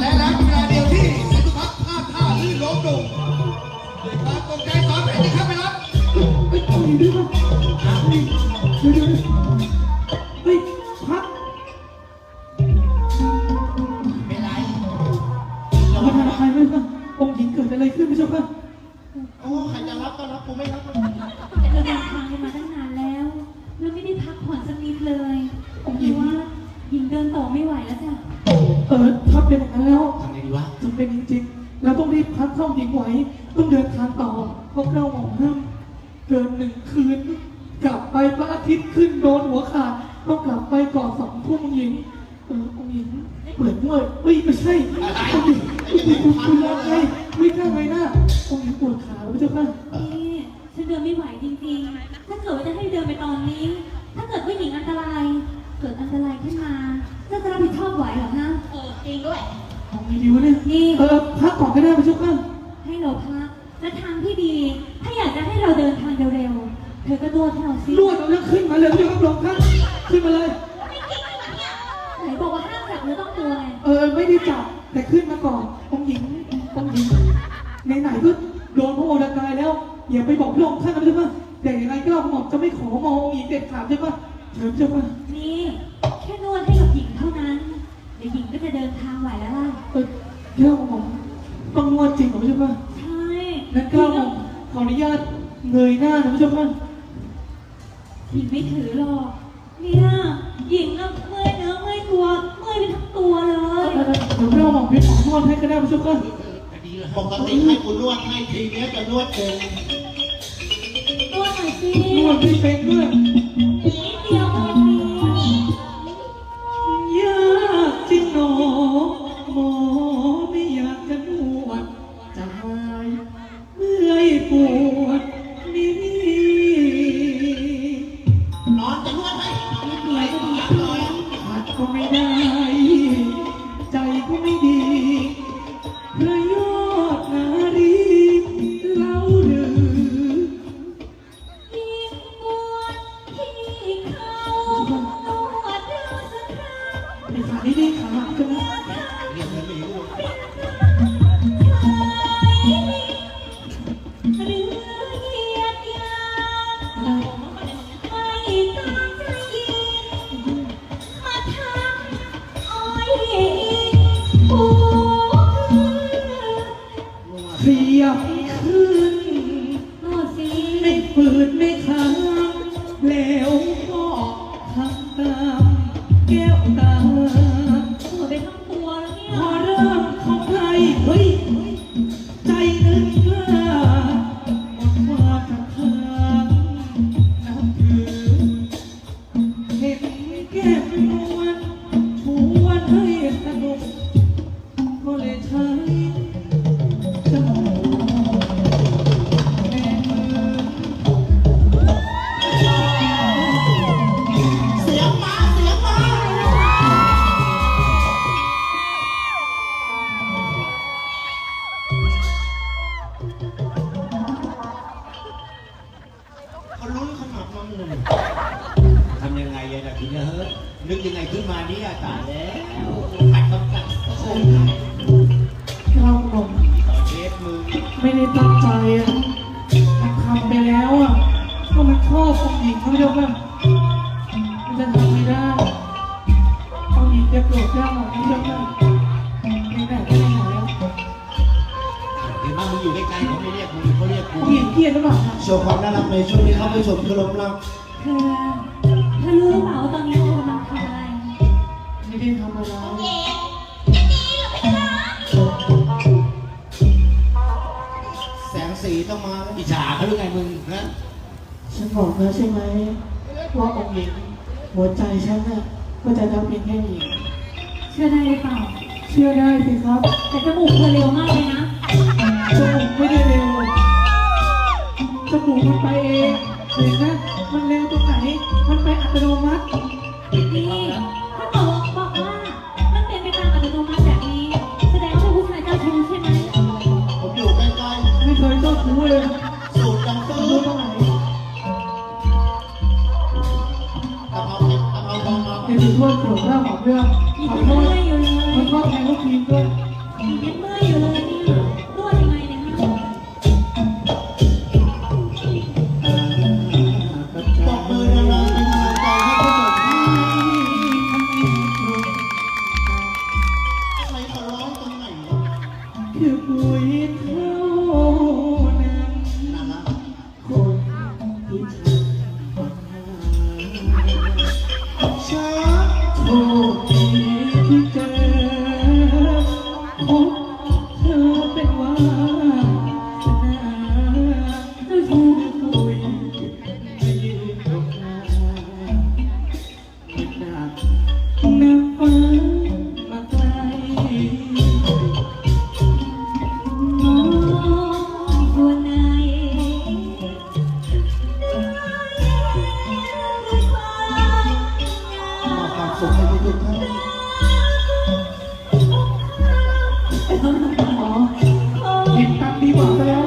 และแล้วเวลาเดียวที่สิทธุพัฒน์พลาดท่าลื่นล้มลงด้วยความตกใจสอนเพชรที่เข้าไปรับเฮ้ยองค์หญิงดื้อป่ะเดี๋ยวเดี๋ยวเฮ้ยพักไม่ไรมาทำใครไม่ป่ะองค์หญิงเกิดอะไรขึ้นไม่ใช่ป่ะโอ้ใครจะรับก็รับกูไม่รับเราเดินทางกันมาตั้งนานแล้ว เราไม่ได้พักผ่อนสักนิดเลย จำเป็นจริงๆเราต้องรีบพักเข้าหญิงไหวต้องเดินทางต่อ เพราะเราหมองห้ามเกินหนึ่งคืน กลับไปพระอาทิตย์ขึ้นโดนหัวขาดต้องกลับไปก่อนสองทุ่มองค์หญิง เออองค์หญิงเปิดด้วยเฮ้ยไม่ใช่องค์หญิงองค์หญิงคุณคุณรักไงไม่กล้าไงหน้าองค์หญิงปวดขาแล้วเจ้าค่ะนี่ฉันเดินไม่ไหวจริงๆ ถ้าเกิดว่าจะให้เดินไปตอนนี้ ถ้าเกิดว่าหญิงอันตราย เกิดอันตรายขึ้นมาจะจะรับผิดชอบไหวเหรอฮะเออจริงด้วย ของไงดีวะเนี่ยนี่เออพักก่อนก็ได้ไหมเจ้าค่ะให้เราพักและทางที่ดี ถ้าอยากจะให้เราเดินทางเร็วๆ เธอก็นวดให้เราสินวดเอาแล้วขึ้นมาเลยเจ้าค่ะลงครับขึ้นมาเลย ไหนบอกว่าห้ามจับเนื้อต้องตัวไงเออไม่ได้จับแต่ขึ้นมาก่อนองค์หญิงองค์หญิงไหนๆก็โดนพระโอรกายแล้วอย่าไปบอกพระองค์ท่านนะใช่ปะแต่ยังไงก็เราหมอบจะไม่ขอมององค์หญิงเด็ดขาดใช่ปะเชิญใช่ปะนี่ จะเดินทางไหวแล้วล่ะ เออเจ้าหมอบต้องนวดจริงเหรอใช่ปะใช่งั้นก็หมอบขออนุญาตเงยหน้านะใช่ปะหญิงไม่ถือหรอกเนี่ยหญิงอะเมื่อยเนื้อเมื่อยตัวเมื่อยไปทั้งตัวเลเออยเออเดี๋ยวเราหมอบเป็นหมอนวดให้ก็ได้ใช่ปะปกติให้กูนวดให้ทีเนี้ยจะนวดเองนวดหน่อยสินวดไม่เป็นด้วย แล้วำยังไงอะนะทีเนี้ยเฮ้ยนึกยังไงขึ้นมาเนี่ยตายแล้วขัดต้องกัดโอ้ยเราผมต่อเชฟมึงไม่ได้ตั้งใจอะมันทำไปแล้วอะก็มันชอบผู้หญิงเขาเดียวกันมันจะทำไม่ได้ผู้หญิงจะโกรธยากหรอกเขาเดียวกันในไหนก็ในไหนแล้วเห็นไหมมึงอยู่ใกล้ๆเขาไม่เรียกมึงเขาเรียกกูผู้หญิงเครียดหรือเปล่าครับโชว์ความน่ารักในช่วงนี้ครับผู้ชมที่เคารพรักเธอ เธอรู้เปล่าว่าตอนนี้เธอกำลังทำอะไร ไม่ได้ทำอะไรแสงสีต้องมาอิจฉาเขาหรือไงมึงนะฉันบอกแล้วใช่ไหมว่าองค์หญิงหัวใจฉันน่ะก็จะทำเพียงแค่หญิงเชื่อได้หรือเปล่า เชื่อได้สิครับแต่จมูกเธอเร็วมากเลยนะ จมูกไม่ได้เร็วจมูกมันไปเอง เห็นไหมมันเร็วตรงไหน มันไปอัตโนมัตินี่ถ้าบอกบอกว่า มันเป็นไปตามอัตโนมัติแบบนี้ แสดงว่าเป็นผู้ชายเจ้าชู้ใช่ไหมผมอยู่ใกล้ไม่เคยเจ้าชู้เลยๆ สูตรจังซื้อรู้ตรงไหนกะเพราเผ็ดกะเพราทองมาเดี๋ยวถือว่าโกรธหน้าของเรื่องขอโทษได้อยู่เลยขอโทษแทนลูกพีริงด้วยยังเมื่อยอยู่เลย คือปุ๋ยเท่านั้นคนที่ฉันฝันหาช้าโชคดีที่เจอพบ เห็นตังดีกว่าซะแล้ว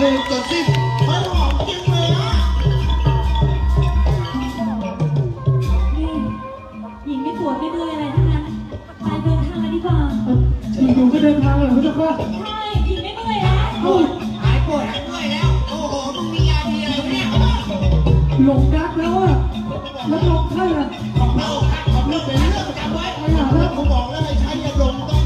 หนึ่งจดสิ้นไม่หอมจริงเลยอะหญิงไม่ปวดไม่เมื่อยอะไรทั้งนั้นไปเดินทางกันดีกว่าอยู่ๆก็เดินทางเลยพระเจ้าค่ะใช่หญิงไม่เมื่อยแล้วเอ้าหายปวดหายเมื่อยแล้ว โอ้โหมึงมียาดีอะไรวะเนี่ยหลงรักแล้วอะแล้วหลงใครอะของเราของเราเป็นเรื่องจำไว้ไปหาแล้วผมบอกแล้วให้ใช้ยาดมต้อง